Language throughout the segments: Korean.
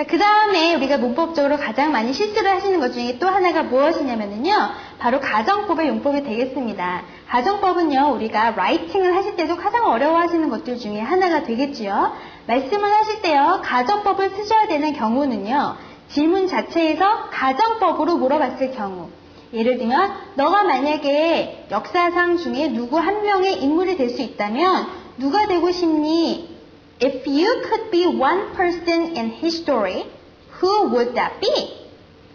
자, 그 다음에 우리가 문법적으로 가장 많이 실수를 하시는 것 중에 또 하나가 무엇이냐면요. 바로 가정법의 용법이 되겠습니다. 가정법은요, 우리가 라이팅을 하실 때도 가장 어려워하시는 것들 중에 하나가 되겠지요. 말씀을 하실 때요, 가정법을 쓰셔야 되는 경우는요, 질문 자체에서 가정법으로 물어봤을 경우, 예를 들면 너가 만약에 역사상 중에 누구 한 명의 인물이 될 수 있다면 누가 되고 싶니? If you could be one person in history, who would that be?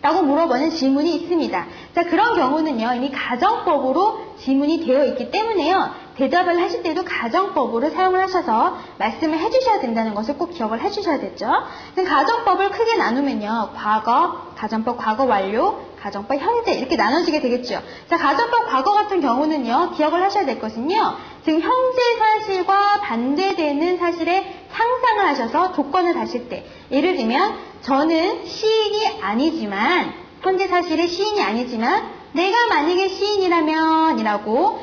라고 물어보는 질문이 있습니다. 자, 그런 경우는요, 이미 가정법으로 질문이 되어 있기 때문에요, 대답을 하실 때도 가정법으로 사용을 하셔서 말씀을 해주셔야 된다는 것을 꼭 기억을 해주셔야 되죠. 가정법을 크게 나누면요, 과거, 가정법 과거 완료, 가정법 현재 이렇게 나눠지게 되겠죠. 자, 가정법 과거 같은 경우는요, 기억을 하셔야 될 것은요, 지금 현재 사실과 반대되는 사실에 상상을 하셔서 조건을 다실 때, 예를 들면, 저는 시인이 아니지만, 현재 사실의 시인이 아니지만, 내가 만약에 시인이라면, 이라고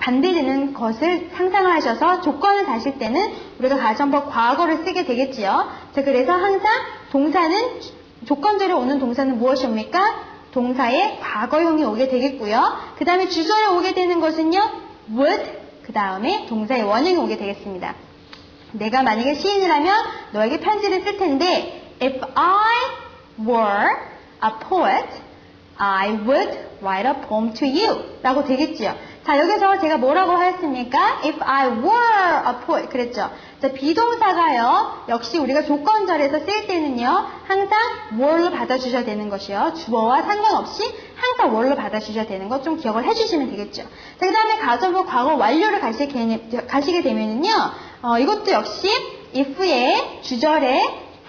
반대되는 것을 상상을 하셔서 조건을 다실 때는 우리가 가정법 과거를 쓰게 되겠지요. 자, 그래서 항상 동사는 조건절에 오는 동사는 무엇입니까? 동사의 과거형이 오게 되겠고요. 그 다음에 주절에 오게 되는 것은요, would, 그 다음에 동사의 원형이 오게 되겠습니다. 내가 만약에 시인이라면 너에게 편지를 쓸 텐데, if I were a poet, I would write a poem to you. 라고 되겠지요. 자, 여기서 제가 뭐라고 하였습니까? If I were a poet. 그랬죠. 자, 비동사가요, 역시 우리가 조건절에서 쓸 때는요, 항상 were로 받아주셔야 되는 것이요. 주어와 상관없이 항상 were로 받아주셔야 되는 것좀 기억을 해주시면 되겠죠. 자, 그 다음에 가정부 과거 완료를 가시게 되면은요, 어, 이것도 역시 if의 주절에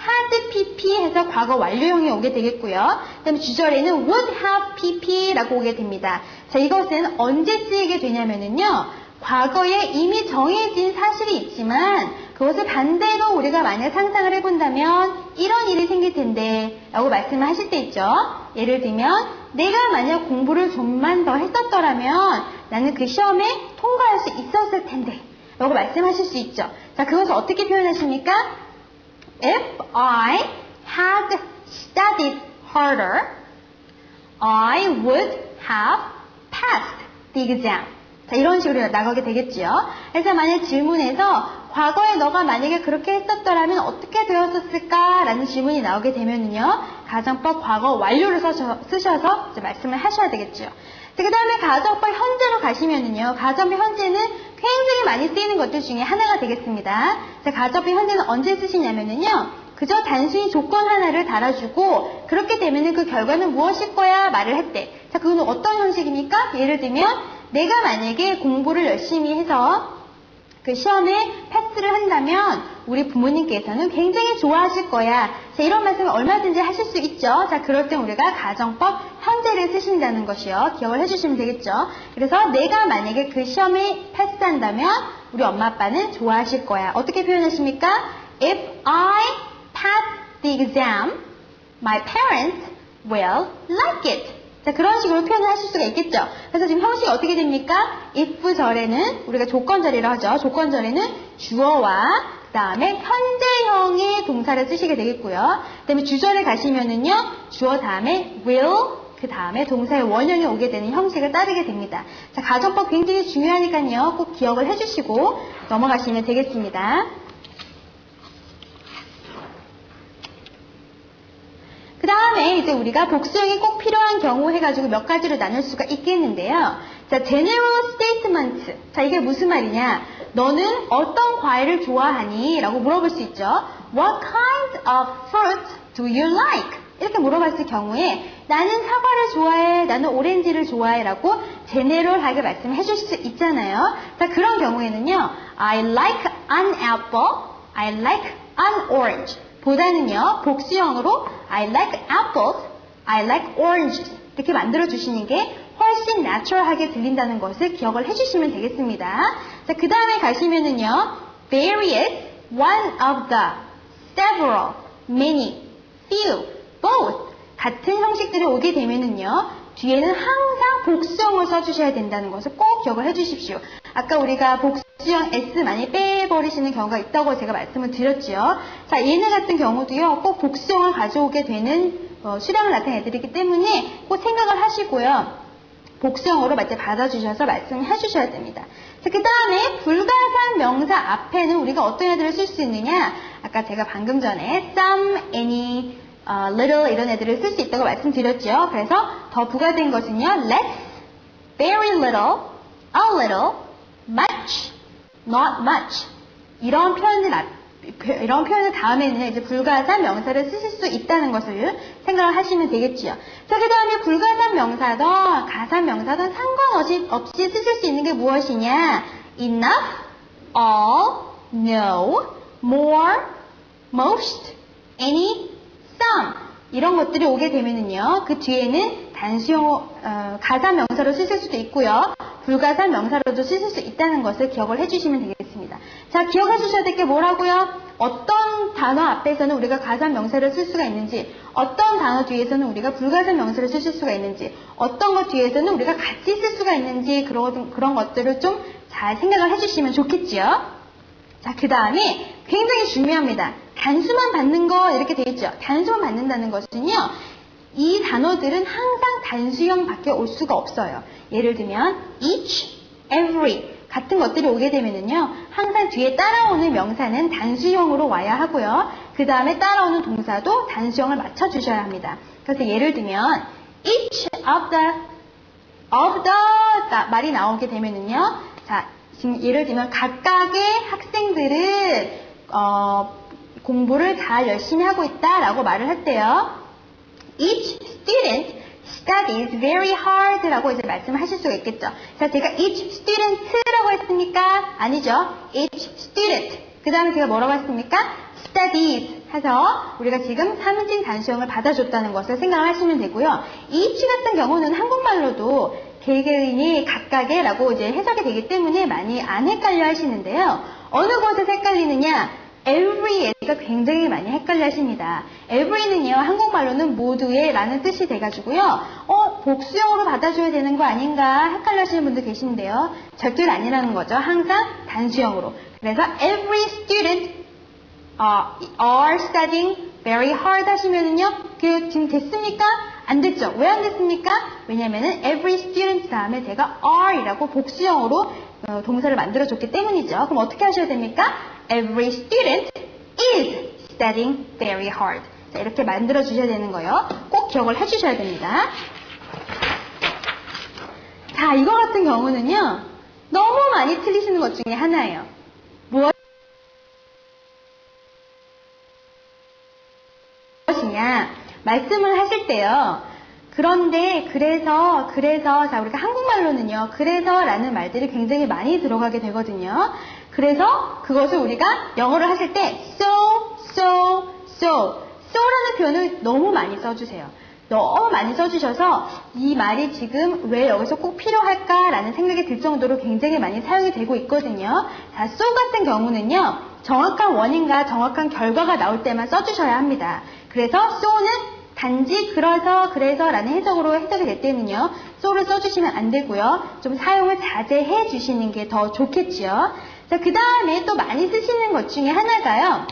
had pp 해서 과거 완료형이 오게 되겠고요. 그 다음에 주절에는 would have pp라고 오게 됩니다. 자, 이것은 언제 쓰이게 되냐면은요, 과거에 이미 정해진 사실이 있지만 그것을 반대로 우리가 만약 상상을 해본다면 이런 일이 생길 텐데 라고 말씀을 하실 때 있죠. 예를 들면 내가 만약 공부를 좀만 더 했었더라면 나는 그 시험에 통과할 수 있었을 텐데 라고 말씀하실 수 있죠. 자, 그것을 어떻게 표현하십니까? If I had studied harder, I would have passed the exam. 자, 이런 식으로 나가게 되겠지요. 그래서 만약 질문에서 과거에 너가 만약에 그렇게 했었더라면 어떻게 되었었을까? 라는 질문이 나오게 되면은요, 가정법 과거 완료를 써서, 쓰셔서 말씀을 하셔야 되겠죠. 그 다음에 가정법 현재로 가시면은요, 가정법 현재는 굉장히 많이 쓰이는 것들 중에 하나가 되겠습니다. 자, 가정법 현재는 언제 쓰시냐면은요, 그저 단순히 조건 하나를 달아주고 그렇게 되면은 그 결과는 무엇일 거야 말을 했대. 자, 그거는 어떤 형식입니까? 예를 들면 내가 만약에 공부를 열심히 해서 그 시험에 패스를 한다면 우리 부모님께서는 굉장히 좋아하실 거야. 자, 이런 말씀을 얼마든지 하실 수 있죠. 자, 그럴 때 우리가 가정법 현재를 쓰신다는 것이요. 기억을 해주시면 되겠죠. 그래서 내가 만약에 그 시험에 패스한다면 우리 엄마 아빠는 좋아하실 거야. 어떻게 표현하십니까? If I pass the exam, my parents will like it. 자, 그런 식으로 표현을 하실 수가 있겠죠. 그래서 지금 형식이 어떻게 됩니까? if 절에는 우리가 조건절이라 하죠. 조건절에는 주어와 그 다음에 현재형의 동사를 쓰시게 되겠고요. 그 다음에 주절에 가시면은요, 주어 다음에 will, 그 다음에 동사의 원형이 오게 되는 형식을 따르게 됩니다. 자, 가정법 굉장히 중요하니까요. 꼭 기억을 해주시고 넘어가시면 되겠습니다. 그 다음에 이제 우리가 복수형이 꼭 필요한 경우 해가지고 몇 가지로 나눌 수가 있겠는데요. 자, general statement. 자, 이게 무슨 말이냐? 너는 어떤 과일을 좋아하니? 라고 물어볼 수 있죠. What kind of fruit do you like? 이렇게 물어봤을 경우에 나는 사과를 좋아해, 나는 오렌지를 좋아해 라고 제네럴하게 말씀해 주실 수 있잖아요. 자, 그런 경우에는요. I like an apple, I like an orange. 보다는요, 복수형으로 I like apples, I like oranges 이렇게 만들어 주시는 게 훨씬 natural하게 들린다는 것을 기억을 해주시면 되겠습니다. 자, 그 다음에 가시면은요, various, one of the, several, many, few, both 같은 형식들이 오게 되면은요, 뒤에는 항상 복수형을 써주셔야 된다는 것을 꼭 기억을 해주십시오. 아까 우리가 복수 수형 S 많이 빼버리시는 경우가 있다고 제가 말씀을 드렸죠. 자, 얘네 같은 경우도요, 꼭 복수형을 가져오게 되는 어, 수량을 애들이기 때문에 꼭 생각을 하시고요. 복수형으로 이제 받아주셔서 말씀해 주셔야 됩니다. 자, 그 다음에 불가산 명사 앞에는 우리가 어떤 애들을 쓸 수 있느냐? 아까 제가 방금 전에 some, any, 어, little 이런 애들을 쓸 수 있다고 말씀드렸죠. 그래서 더 부가된 것은요, less, very little, a little, not much 이런 표현들 앞- 이런 표현을 다음에는 이제 불가산 명사를 쓰실 수 있다는 것을 생각을 하시면 되겠지요. 자, 그 다음에 불가산 명사든 가산 명사든 상관없이 없이 쓰실 수 있는 게 무엇이냐? enough, all, no, more, most, any, some 이런 것들이 오게 되면은요 그 뒤에는 단수형 어, 가산 명사로 쓰실 수도 있고요 불가산 명사로도 쓰실 수 있다는 것을 기억을 해주시면 되겠습니다. 자 기억해 주셔야 될 게 뭐라고요? 어떤 단어 앞에서는 우리가 가산 명사를 쓸 수가 있는지 어떤 단어 뒤에서는 우리가 불가산 명사를 쓰실 수가 있는지 어떤 것 뒤에서는 우리가 같이 쓸 수가 있는지 그런, 그런 것들을 좀 잘 생각을 해주시면 좋겠지요. 자, 그 다음에 굉장히 중요합니다. 단수만 받는 거 이렇게 되어 있죠. 단수만 받는다는 것은요. 이 단어들은 항상 단수형 밖에 올 수가 없어요. 예를 들면 each, every 같은 것들이 오게 되면은요. 항상 뒤에 따라오는 명사는 단수형으로 와야 하고요. 그 다음에 따라오는 동사도 단수형을 맞춰주셔야 합니다. 그래서 예를 들면 each of the of the 가- 말이 나오게 되면은요. 자, 지금 예를 들면 각각의 학생들은 어, 공부를 잘 열심히 하고 있다라고 말을 했대요. Each student studies very hard라고 이제 말씀하실 수가 있겠죠. 자, 제가 each student라고 했습니까? 아니죠. each student. 그 다음에 제가 뭐라고 했습니까? studies 해서 우리가 지금 3인칭 단수형을 받아줬다는 것을 생각을 하시면 되고요. each 같은 경우는 한국말로도 개개인이 각각의 라고 이제 해석이 되기 때문에 많이 안 헷갈려 하시는데요. 어느 것에서 헷갈리느냐? every가 굉장히 많이 헷갈려 하십니다. Every는요, 한국말로는 모두의 라는 뜻이 돼가지고요, 어, 복수형으로 받아줘야 되는 거 아닌가 헷갈려 하시는 분들 계시는데요. 절대로 아니라는 거죠. 항상 단수형으로. 그래서 every student 어, are studying very hard 하시면은요, 그 지금 됐습니까? 안 됐죠? 왜 안 됐습니까? 왜냐면은 every student 다음에 제가 are이라고 복수형으로 어, 동사를 만들어줬기 때문이죠. 그럼 어떻게 하셔야 됩니까? Every student is studying very hard. 자, 이렇게 만들어 주셔야 되는 거예요. 꼭 기억을 해주셔야 됩니다. 자, 이거 같은 경우는요, 너무 많이 틀리시는 것 중에 하나예요. 무엇 무엇이냐 말씀을 하실 때요. 그런데 그래서 그래서 자 우리가 한국말로는요. 그래서라는 말들이 굉장히 많이 들어가게 되거든요. 그래서 그것을 우리가 영어로 하실 때 so so so so라는 표현을 너무 많이 써주세요. 너무 많이 써주셔서 이 말이 지금 왜 여기서 꼭 필요할까라는 생각이 들 정도로 굉장히 많이 사용이 되고 있거든요. 자, so 같은 경우는요. 정확한 원인과 정확한 결과가 나올 때만 써주셔야 합니다. 그래서 so는 단지 그래서 그래서라는 해석으로 해석이 될 때는요. so를 써주시면 안 되고요. 좀 사용을 자제해 주시는 게 더 좋겠지요. 자, 그 다음에 또 많이 쓰시는 것 중에 하나가요.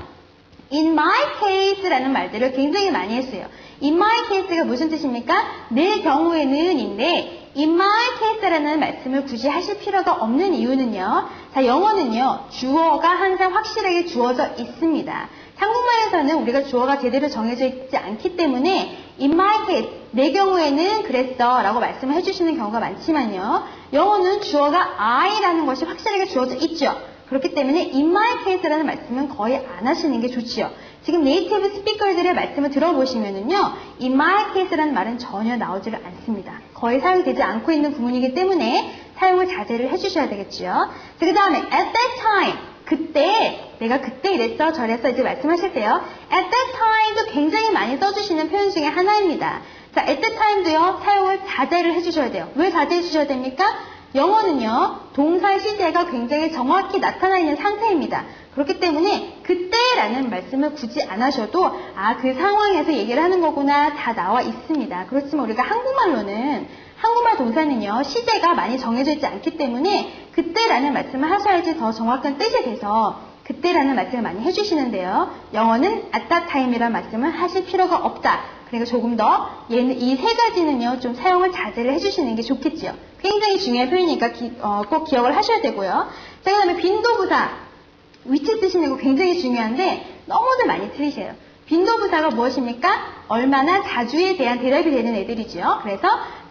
In my case라는 말들을 굉장히 많이 했어요. In my case가 무슨 뜻입니까? 내 경우에는인데 in my case라는 말씀을 굳이 하실 필요가 없는 이유는요. 자, 영어는요. 주어가 항상 확실하게 주어져 있습니다. 한국말에서는 우리가 주어가 제대로 정해져 있지 않기 때문에 in my case, 내 경우에는 그랬어 라고 말씀을 해주시는 경우가 많지만요. 영어는 주어가 I라는 것이 확실하게 주어져 있죠. 그렇기 때문에 in my case라는 말씀은 거의 안 하시는 게 좋지요. 지금 네이티브 스피커들의 말씀을 들어보시면은요, in my case라는 말은 전혀 나오지를 않습니다. 거의 사용되지 않고 있는 구문이기 때문에 사용을 자제를 해주셔야 되겠지요. 그 다음에 at that time, 그때, 내가 그때 이랬어, 저랬어, 이제 말씀하실 때요. at that time도 굉장히 많이 써주시는 표현 중에 하나입니다. 자, at that time도요, 사용을 자제를 해주셔야 돼요. 왜 자제해 주셔야 됩니까? 영어는요, 동사의 시제가 굉장히 정확히 나타나 있는 상태입니다. 그렇기 때문에 그때라는 말씀을 굳이 안 하셔도 아, 그 상황에서 얘기를 하는 거구나 다 나와 있습니다. 그렇지만 우리가 한국말로는 한국말 동사는요, 시제가 많이 정해져 있지 않기 때문에 그때라는 말씀을 하셔야지 더 정확한 뜻이 돼서 그때라는 말씀을 많이 해주시는데요. 영어는 at that time이라는 말씀을 하실 필요가 없다. 그러니까 조금 더 얘는 이 세 가지는요, 좀 사용을 자제를 해주시는 게 좋겠지요. 굉장히 중요한 표현이니까 기- 어, 꼭 기억을 하셔야 되고요. 자, 그 다음에 빈도부사. 위치 쓰시는 거 굉장히 중요한데 너무들 많이 틀리세요. 빈도부사가 무엇입니까? 얼마나 자주에 대한 대답이 되는 애들이죠. 그래서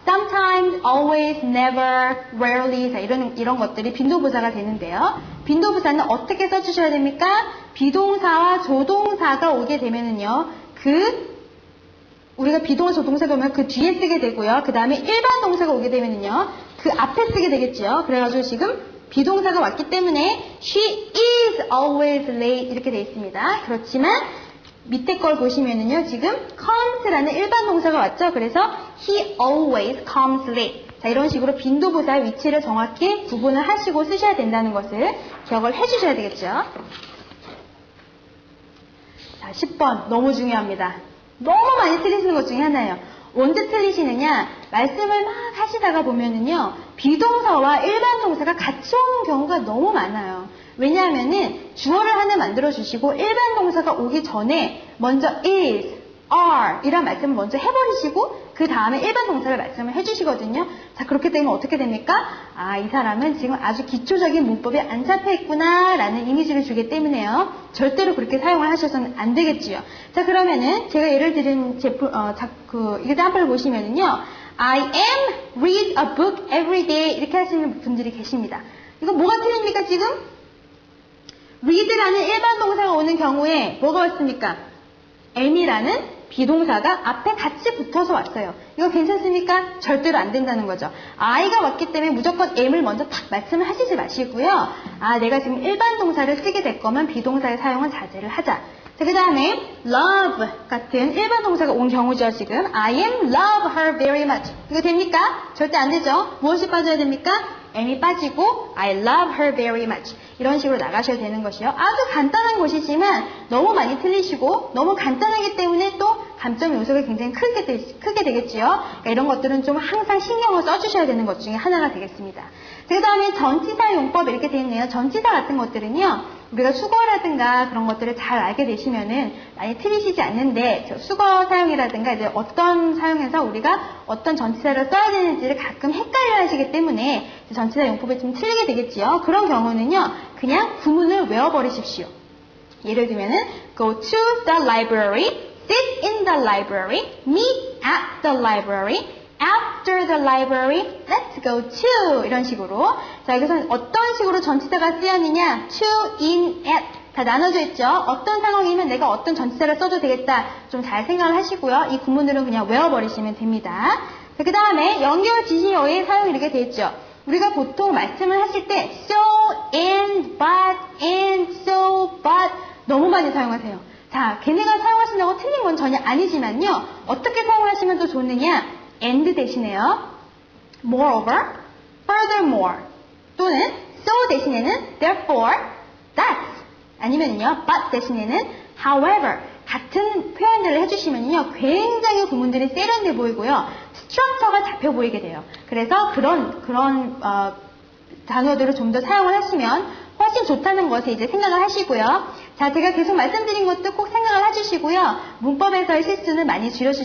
sometimes, always, never, rarely 자, 이런 이런 것들이 빈도부사가 되는데요. 빈도부사는 어떻게 써주셔야 됩니까? 비동사와 조동사가 오게 되면은요. 그 우리가 비동사 조동사가 오면 그 뒤에 쓰게 되고요. 그 다음에 일반 동사가 오게 되면은요. 그 앞에 쓰게 되겠죠. 그래가지고 지금 비동사가 왔기 때문에 she is always late 이렇게 되어 있습니다. 그렇지만 밑에 걸 보시면은요. 지금 comes라는 일반 동사가 왔죠. 그래서 he always comes late. 자, 이런 식으로 빈도부사의 위치를 정확히 구분을 하시고 쓰셔야 된다는 것을 기억을 해주셔야 되겠죠. 자, 10번 너무 중요합니다. 너무 많이 틀리시는 것 중에 하나예요. 언제 틀리시느냐? 말씀을 막 하시다가 보면은요, 비동사와 일반 동사가 같이 오는 경우가 너무 많아요. 왜냐하면은 주어를 하나 만들어 주시고 일반 동사가 오기 전에 먼저 is, are 이란 말씀을 먼저 해버리시고 그 다음에 일반 동사를 말씀을 해주시거든요. 자 그렇게 되면 어떻게 됩니까? 아 이 사람은 지금 아주 기초적인 문법이 안 잡혀 있구나 라는 이미지를 주기 때문에요. 절대로 그렇게 사용을 하셔서는 안 되겠지요. 자 그러면은 제가 예를 들은 제품 어, 자, 그 example을 보시면은요. I am read a book every day 이렇게 하시는 분들이 계십니다. 이거 뭐가 틀립니까 지금? read라는 일반 동사가 오는 경우에 뭐가 왔습니까? am이라는 비동사가 앞에 같이 붙어서 왔어요. 이거 괜찮습니까? 절대로 안 된다는 거죠. I가 왔기 때문에 무조건 am을 먼저 탁 말씀을 하시지 마시고요. 아, 내가 지금 일반 동사를 쓰게 될 거면 비동사의 사용은 자제를 하자. 자, 그 다음에 love 같은 일반 동사가 온 경우죠, 지금. I am love her very much. 이거 됩니까? 절대 안 되죠. 무엇이 빠져야 됩니까? am이 빠지고 I love her very much. 이런 식으로 나가셔야 되는 것이요. 아주 간단한 것이지만 너무 많이 틀리시고 너무 간단하기 때문에 또 감점 요소가 굉장히 크게, 되, 크게 되겠지요. 그러니까 이런 것들은 좀 항상 신경을 써주셔야 되는 것 중에 하나가 되겠습니다. 그 다음에 전치사 용법 이렇게 되어 있네요. 전치사 같은 것들은요. 우리가 수거라든가 그런 것들을 잘 알게 되시면은 많이 틀리시지 않는데 저 수거 사용이라든가 이제 어떤 사용에서 우리가 어떤 전치사를 써야 되는지를 가끔 헷갈려 하시기 때문에 전치사 용법이 좀 틀리게 되겠지요. 그런 경우는요. 그냥 구문을 외워버리십시오. 예를 들면은 go to the library, sit in the library, meet at the library, after the library, let's go to 이런 식으로 자 여기서는 어떤 식으로 전치사가 쓰였느냐 to, in, at 다 나눠져 있죠. 어떤 상황이면 내가 어떤 전치사를 써도 되겠다 좀 잘 생각을 하시고요. 이 구문들은 그냥 외워버리시면 됩니다. 그 다음에 연결 지시어의 사용이 이렇게 되어 있죠. 우리가 보통 말씀을 하실 때 so, and, but, and, so, but 너무 많이 사용하세요. 자, 걔네가 사용하신다고 틀린 건 전혀 아니지만요. 어떻게 사용하시면 더 좋느냐? And 대신에요. moreover, furthermore 또는 so 대신에는 therefore, thus 아니면요 but 대신에는 however 같은 표현들을 해주시면요 굉장히 구문들이 세련돼 보이고요 스트럭처가 잡혀 보이게 돼요. 그래서 그런 그런 어, 단어들을 좀 더 사용을 하시면 훨씬 좋다는 것을 이제 생각을 하시고요. 자, 제가 계속 말씀드린 것도 꼭 생각을 해주시고요. 문법에서의 실수는 많이 줄여주시.